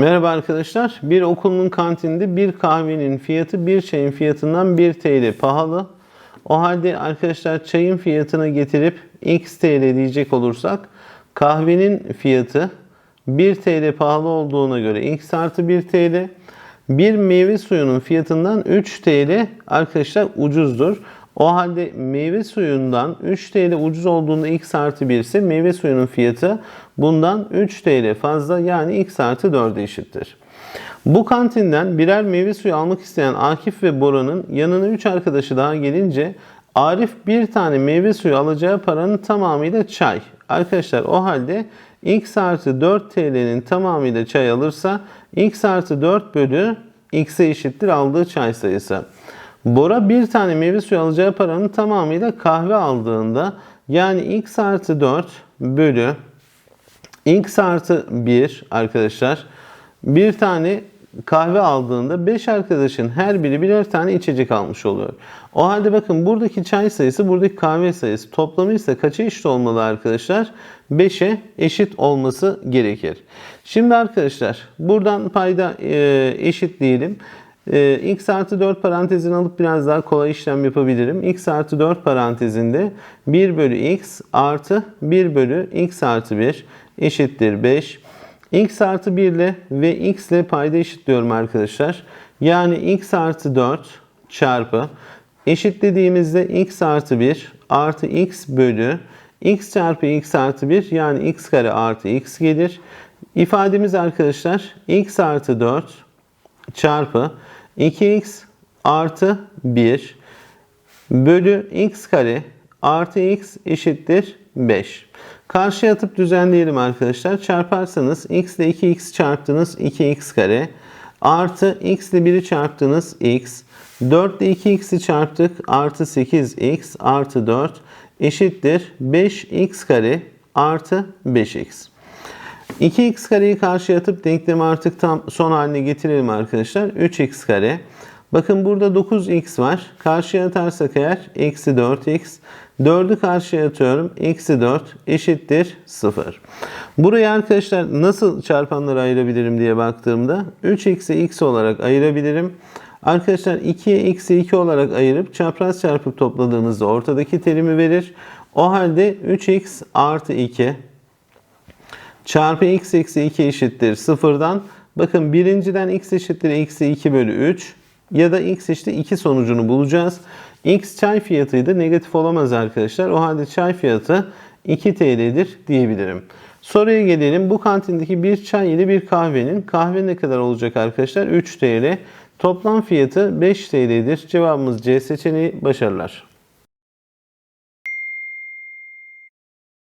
Merhaba arkadaşlar. Bir okulun kantinde bir kahvenin fiyatı bir çayın fiyatından 1 TL pahalı. O halde arkadaşlar çayın fiyatını getirip x TL diyecek olursak kahvenin fiyatı 1 TL pahalı olduğuna göre x artı 1 TL. Bir meyve suyunun fiyatından 3 TL arkadaşlar ucuzdur. O halde meyve suyundan 3 TL ucuz olduğunda x artı 1 ise meyve suyunun fiyatı bundan 3 TL fazla yani x artı 4'e eşittir. Bu kantinden birer meyve suyu almak isteyen Akif ve Bora'nın yanına 3 arkadaşı daha gelince Arif bir tane meyve suyu alacağı paranın tamamıyla çay. Arkadaşlar o halde x artı 4 TL'nin tamamıyla çay alırsa x artı 4 bölü x'e eşittir aldığı çay sayısı. Bora bir tane meyve suyu alacağı paranın tamamıyla kahve aldığında yani x artı 4 bölü x artı 1 arkadaşlar bir tane kahve aldığında 5 arkadaşın her biri birer tane içecek almış oluyor. O halde bakın buradaki çay sayısı buradaki kahve sayısı toplamı ise kaça eşit olmalı arkadaşlar? 5'e eşit olması gerekir. Şimdi arkadaşlar buradan payda eşit diyelim. E, x artı 4 parantezini alıp biraz daha kolay işlem yapabilirim. x artı 4 parantezinde 1 bölü x artı 1 bölü x artı 1 eşittir 5. x artı 1 ile ve x ile payda eşitliyorum arkadaşlar. Yani x artı 4 çarpı eşitlediğimizde x artı 1 artı x bölü x çarpı x artı 1 yani x kare artı x gelir. İfademiz arkadaşlar x artı 4 çarpı 2x artı 1 bölü x kare artı x eşittir 5. Karşıya atıp düzenleyelim arkadaşlar. Çarparsanız x ile 2x çarptınız 2x kare artı x ile 1'i çarptınız x 4 ile 2x'i çarptık artı 8x artı 4 eşittir 5x kare artı 5x. 2x kareyi karşıya atıp denklemi artık tam son haline getirelim arkadaşlar. 3x kare. Bakın burada 9x var. Karşıya atarsak eğer eksi 4x. 4'ü karşıya atıyorum. Eksi 4 eşittir 0. Burayı arkadaşlar nasıl çarpanlara ayırabilirim diye baktığımda 3 eksi x olarak ayırabilirim. Arkadaşlar 2'ye eksi 2 olarak ayırıp çapraz çarpıp topladığınızda ortadaki terimi verir. O halde 3x artı 2 çarpı x eksi 2 eşittir 0'dan. Bakın birinciden x eşittir eksi 2 bölü 3 ya da x eşittir 2 sonucunu bulacağız. x çay fiyatıydı negatif olamaz arkadaşlar. O halde çay fiyatı 2 TL'dir diyebilirim. Soruya gelelim. Bu kantindeki bir çay ile bir kahvenin kahve ne kadar olacak arkadaşlar? 3 TL. Toplam fiyatı 5 TL'dir. Cevabımız C seçeneği. Başarılar.